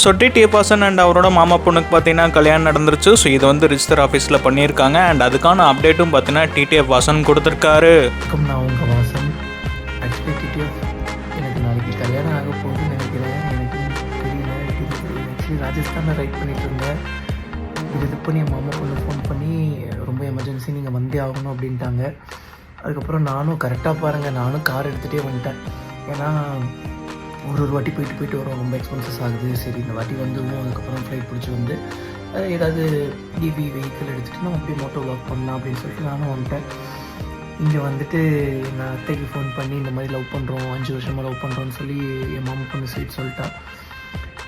So DTA person and அவரோட மாமா பொண்ணுக்கு பார்த்தீங்கன்னா கல்யாணம் நடந்துருச்சு. ஸோ இது வந்து ரிஜிஸ்டர் ஆஃபீஸில் பண்ணியிருக்காங்க. அண்ட் அதுக்கான அப்டேட்டும் பார்த்தீங்கன்னா டிடிஎஃப் பர்சன் கொடுத்துருக்காரு. நான் உங்கள் வாசன். எனக்கு நாளைக்கு கல்யாணம் ஆக போகுதுன்னு நினைக்கிறேன். எனக்கு தெரியல ஆக்சுவலி ராஜஸ்தானில் ரைட் பண்ணிட்டு இருந்தேன். இது இது பண்ணி என் மாமா பொண்ணு ஃபோன் பண்ணி ரொம்ப எமர்ஜென்சி நீங்கள் வந்தே ஆகணும் அப்படின்ட்டாங்க. அதுக்கப்புறம் நானும் கரெக்டாக பாருங்கள் நானும் கார் எடுத்துகிட்டே வந்துட்டேன். ஏன்னா ஒரு ஒரு வாட்டி போயிட்டு போயிட்டு வரோம். ரொம்ப எக்ஸ்பென்சஸ் ஆகுது. சரி இந்த வாட்டி வந்துடுவோம் அதுக்கப்புறம் ஃப்ளைட் பிடிச்சி வந்து ஏதாவது டிவி வெஹிக்கிள் எடுத்துகிட்டு நம்ம அப்படியே மோட்டோ வ்ளாக் பண்ணலாம் அப்படின்னு சொல்லிட்டு நானும் வந்துட்டேன். இங்கே வந்துட்டு நான் அத்தைக்கு ஃபோன் பண்ணி இந்த மாதிரி லவ் பண்ணுறோம் அஞ்சு வருஷமாக லவ் பண்ணுறோன்னு சொல்லி என் மாமா பொண்ணு சைட் சொல்லிட்டா.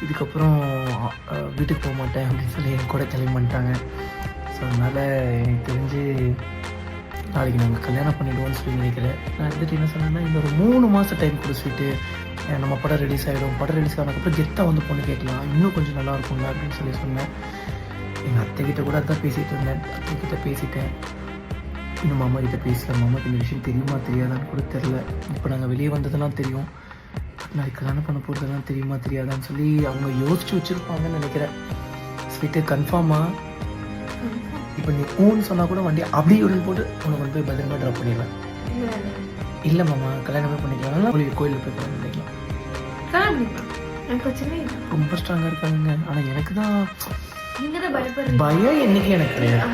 இதுக்கப்புறம் வீட்டுக்கு போக மாட்டேன் அப்படின்னு சொல்லி என் கூட கிளம்பி பண்ணிட்டாங்க ஸோ அதனால் எனக்கு தெரிஞ்சு நாளைக்கு நாங்கள் கல்யாணம் பண்ணிடுவோம்னு சொல்லி நினைக்கிறேன். நான் வந்துட்டு என்ன சொன்னேன்னா இந்த ஒரு மூணு மாதம் டைம் கூட நம்ம படம் ரிலீஸ் ஆகிடும் படம் ரிலீஸ் ஆனதுக்கப்புறம் கெத்தாக வந்து பொண்ணு கேட்கலாம் இன்னும் கொஞ்சம் நல்லா இருக்கும்ல அப்படின்னு சொல்லி சொன்னேன். எங்கள் அத்தைக்கிட்ட கூட அதான் பேசிகிட்டு இருந்தேன். அத்தைக்கிட்ட பேசிட்டேன். இன்னும் மாமா கிட்ட பேசல. மாமாக்கு இந்த விஷயம் தெரியுமா தெரியாதான்னு கூட தெரில இப்போ நாங்கள் வெளியே வந்ததெல்லாம் தெரியும். நாளைக்கு கல்யாணம் பண்ண போகிறதெல்லாம் தெரியுமா தெரியாதான்னு சொல்லி அவங்க யோசிச்சு வச்சுருப்பாங்கன்னு நினைக்கிறேன். ஸ்வீட்டு கன்ஃபார்மாக இப்போ நீ ஊன்னு சொன்னால் கூட வண்டி அப்படியே உடன் போட்டு உனக்கு போய் பத்திரமா ட்ராப் பண்ணிடுவேன் இல்லை மாமா கல்யாணமே பண்ணிக்கலாம். நல்லா கோயில் கோயிலுக்கு போய் எனக்கு பிரச்சனை ரொம்ப ஸ்ட்ராங்காக இருக்காங்க ஆனால் எனக்கு தான் பயம் என்னைக்கு எனக்கு கிடையாது.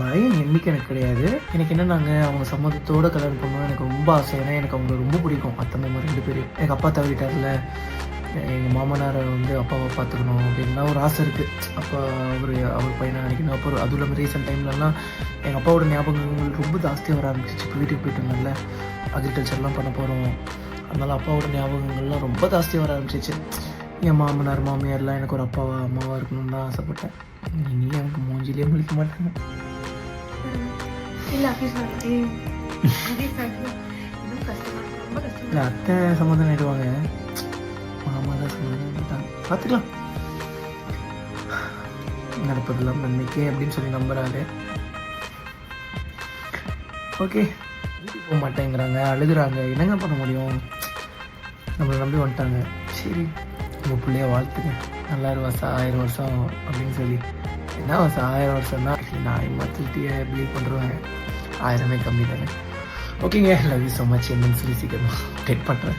பயம் என்னைக்கு எனக்கு கிடையாது. எனக்கு என்னன்னாங்க அவங்க சம்மதத்தோட கல்யாணம் பண்ணணும் எனக்கு ரொம்ப ஆசை. ஏன்னா எனக்கு அவங்க ரொம்ப பிடிக்கும். அத்தை மாமா ரெண்டு பேரும் எங்கள் அப்பா தவறிட்டார்ல எங்கள் மாமனாரை வந்து அப்பாவை பார்த்துக்கணும் அப்படின்லாம் ஒரு ஆசை இருக்குது அப்பா அவர் அவர் பையனை நினைக்கணும். அப்புறம் அதுவும் இல்லாமல் ரீசெண்ட் டைம்லலாம் எங்கள் அப்பாவோட ஞாபகங்கள் ரொம்ப ஜாஸ்தியாக வர ஆரம்பிச்சிச்சு. இப்போ வீட்டுக்கு போயிட்டு இருந்தேன்ல அக்ரிகல்ச்சர்லாம் பண்ண போகிறோம் அதனால அப்பாவோட ஞாபகங்கள்லாம் ரொம்ப ஜாஸ்தியாக வர ஆரம்பிச்சிச்சு. என் மாமனார் மாமியார்லாம் எனக்கு ஒரு அப்பாவா அம்மாவா இருக்கணும்னு தான் ஆசைப்பட்டேன். நீ எனக்கு மூஞ்சிலே முழிக்க மாட்டாங்க. இல்ல அத்தை சம்மந்தம் ஆயிடுவாங்க. மாமா தான் சம்மந்தம் பார்த்துக்கலாம் நடப்பதெல்லாம் நன்மைக்கே அப்படின்னு சொல்லி நம்புறாரு. ஓகே. வீட்டுக்கு போக மாட்டேங்கிறாங்க அழுகுறாங்க. என்னங்க பண்ண முடியும்? நம்மளை நம்பி வந்துட்டாங்க. சரி உங்கள் பிள்ளைய வாழ்த்துங்க. நல்லா வருஷம் ஆயிரம் வருஷம் அப்படின்னு சொல்லி. என்ன வருஷம் ஆயிரம் வருஷம் தான் நான் இம்மத்திட்டியை பிலீவ் பண்ணுறேன் ஆயிரமே கம்மி தானே. ஓகேங்க லவ் யூ ஸோ மச் என்னன்னு சொல்லி சீக்கிரமாக டேட் பண்ணுறேன்